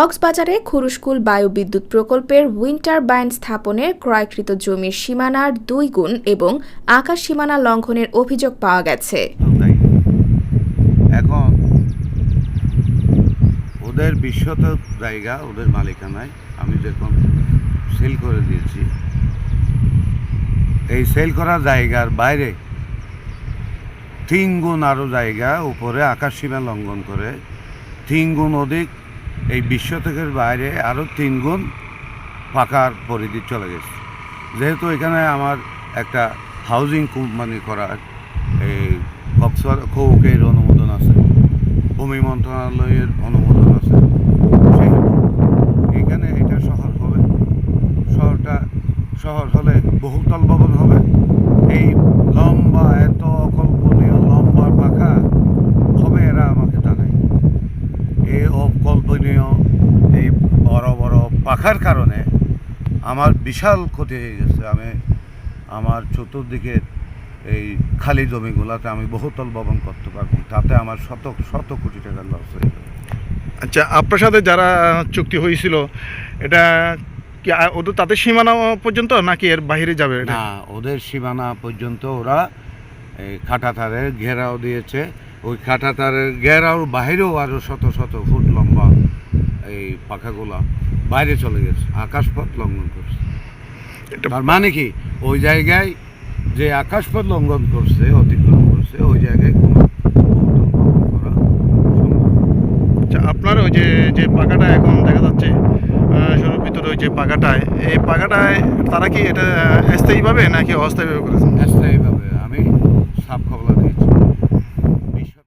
কক্সবাজারে খুরুশকুল বায়ুবিদ্যুৎ প্রকল্পের উইন্টার বাইন স্থাপনের ক্রয়কৃত জমির সীমানার দুই গুণ এবং আকাশ সীমানা লঙ্ঘনের অভিযোগ পাওয়া গেছে। এখন ওদের বিশ্বত জায়গা, ওদের মালিকানায় আমি যখন সেল করে দিয়েছি, এই সেল করা জায়গার বাইরে তিন গুণ আরও জায়গা উপরে আকাশ সীমা লঙ্ঘন করে, তিন গুণ অধিক এই বিশ্ব থেকে বাইরে আরও তিন গুণ পাকার পরিধি চলে গেছে। যেহেতু এখানে আমার একটা হাউজিং কোম্পানি করার এই কক্সবাজার কৌকের অনুমোদন আছে, ভূমি মন্ত্রণালয়ের অনুমোদন আছে, সেহেতু এখানে এটা শহর হবে। শহরটা, শহর হলে বহুতল ভবন হবে এই লম্বা এত অকল্পনীয় লম্বা পাখা হবে এরা আমাকে জানায় এই অকল্পনীয় এই বড় বড় পাখার কারণে আমার বিশাল ক্ষতি হয়ে গেছে। আমি আমার চতুর্দিকে এই খালি জমিগুলোতে আমি বহুতল ভবন করতে পারব। তাতে আমার শত শত কোটি টাকার লস হয়ে যাবে। আচ্ছা আপনার সাথে যারা চুক্তি হয়েছিল এটা কি ওদের তাদের সীমানা পর্যন্ত নাকি এর বাইরে যাবে না ওদের সীমানা পর্যন্ত ওরা এই কাঁটাতারের ঘেরাও দিয়েছে। ওই কাঁটাতারের ঘেরাওর বাইরেও আরও শত শত ফুট লম্বা এই পাখাগুলা বাইরে চলে গেছে আকাশপথ লঙ্ঘন করছে। তার মানে কি? ওই জায়গায় যে আকাশপথ লঙ্ঘন করছে অতিক্রম করছে ওই জায়গায় কোনো। আচ্ছা আপনার ওই যে যে পাকাটা এখন দেখা যাচ্ছে আহ, ভিতরে ওই যে পাকাটায় এই পাকাটায় তারা কি এটা স্থায়ীভাবে নাকি অস্থায়ীভাবে করেছে? স্থায়ীভাবে।